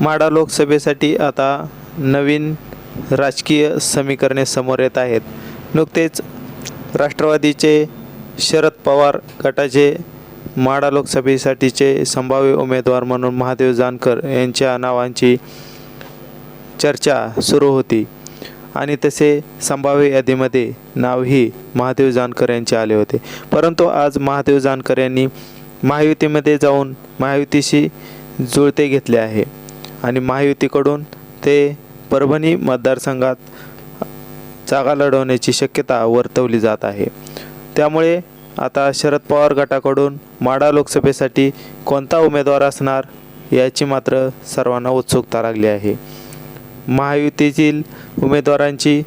माडा लोकसभेसाठी आता नवीन राजकीय समीकरणे समोर येत आहेत. नुकतेच राष्ट्रवादीचे शरद पवार गटाचे माडा लोकसभेसाठीचे संभाव्य उमेदवार म्हणून महादेव जानकर यांच्या नावांची चर्चा सुरू होती. आणि तसे संभाव्य यादीमध्ये नावही महादेव जानकर यांचे आले होते. परंतु आज महादेव जानकर यांनी महायुतीमध्ये जाऊन महायुतीशी जुळते घेतले आहे. आणि महायुतीकडून ते परभणी मतदारसंघात जागा लढवण्याची शक्यता वर्तवली जात आहे. त्यामुळे आता शरद पवार गटाकडून माडा लोकसभेसाठी कोणता उमेदवार असणार याची मात्र सर्वांना उत्सुकता लागली आहे. महायुतीतील उमेदवारांची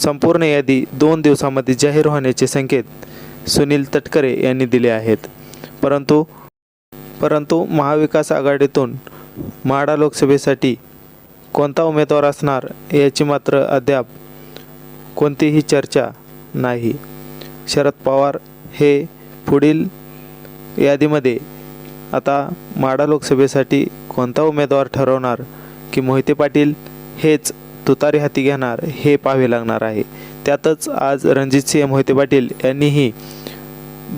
संपूर्ण यादी दोन दिवसामध्ये जाहीर होण्याचे संकेत सुनील तटकरे यांनी दिले आहेत. परंतु परंतु महाविकास आघाडीतून माडा लोकसभेसाठी कोणता उमेदवार असणार याची मात्र अद्याप कोणतीही चर्चा नाही. शरद पवार हे पुढील यादीमध्ये आता माडा लोकसभेसाठी कोणता उमेदवार ठरवणार की मोहिते पाटील हेच तुतारी हाती घेणार हे पाहावे लागणार आहे. त्यातच आज रणजितसिंह मोहिते पाटील यांनीही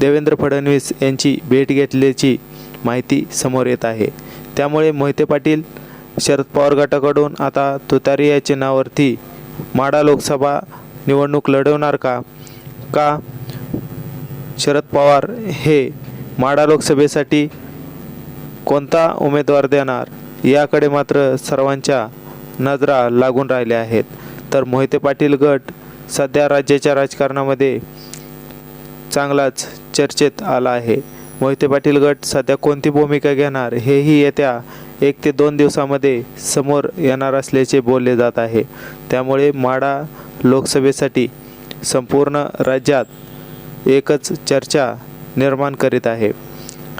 देवेंद्र फडणवीस यांची भेट घेतल्याची माहिती समोर येत आहे. त्यामुळे मोहिते पाटील शरद पवार गटाकडून आता तुतारी या चिन्हावरती माडा लोकसभा निवडणूक लढवणार का? का? शरद पवार हे माडा लोकसभेसाठी कोणता उमेदवार देणार? याकडे मात्र सर्वांच्या नजरा लागून राहिल्या आहेत. तर मोहिते पाटील गट सध्या राज्याच्या राजकारणामध्ये चांगलाच चर्चेत आला आहे. मोहिते पाटील गट सध्या कोणती भूमिका घेणार हेही येत्या एक ते दोन दिवसामध्ये समोर येणार असल्याचे बोलले जात आहे. त्यामुळे माडा लोकसभेसाठी संपूर्ण राज्यात एकच चर्चा निर्माण करीत आहे.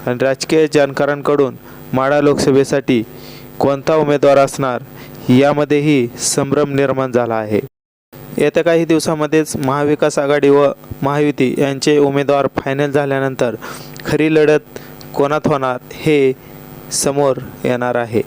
आणि राजकीय जाणकारांकडून माडा लोकसभेसाठी कोणता उमेदवार असणार यामध्येही संभ्रम निर्माण झाला आहे. येत्या काही दिवसामध्येच महाविकास आघाडी व महायुती यांचे उमेदवार फायनल झाल्यानंतर खरी लढत कोणात होणार हे समोर येणार आहे.